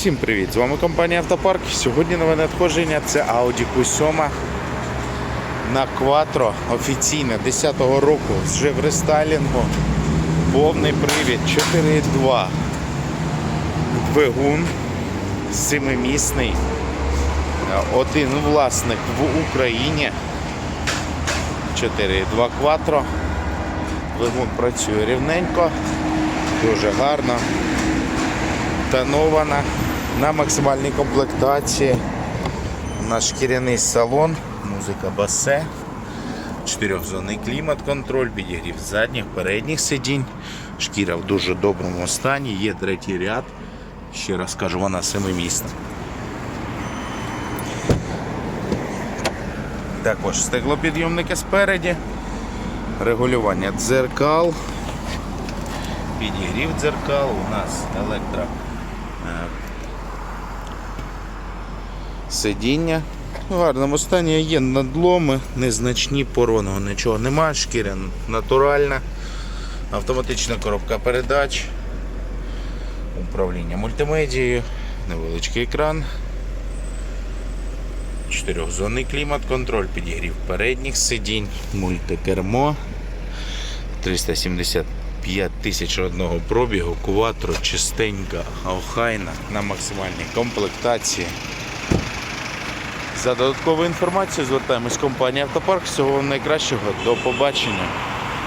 Всім привіт! З вами компанія Автопарк. Сьогодні нове надходження це Audi Q7 на Quattro офіційне 10-го року вже в рестайлінгу. Повний привід 4.2. Двигун семимісний. Один власник в Україні. 4.2 Quattro. Двигун працює рівненько, дуже гарно тонована на максимальній комплектації. У нас шкіряний салон, музика басе, чотирьохзонний клімат-контроль, підігрів задніх, передніх сидінь. Шкіра в дуже доброму стані, є третій ряд. Ще раз кажу, вона семимісна. Також стеклопідйомники спереді, регулювання дзеркал, підігрів дзеркал, у нас електро е, сидіння. В гарному стані є надломи, незначні, порваного нічого немає, шкіря натуральна, автоматична коробка передач, управління мультимедією, невеличкий екран, чотирьохзонний клімат-контроль, підігрів передніх сидінь, мультикермо, 375 тисяч одного пробігу, куватро, чистенька, охайна на максимальній комплектації. За додатковою інформацією звертаємось компанія Автопарк. Всього вам найкращого. До побачення.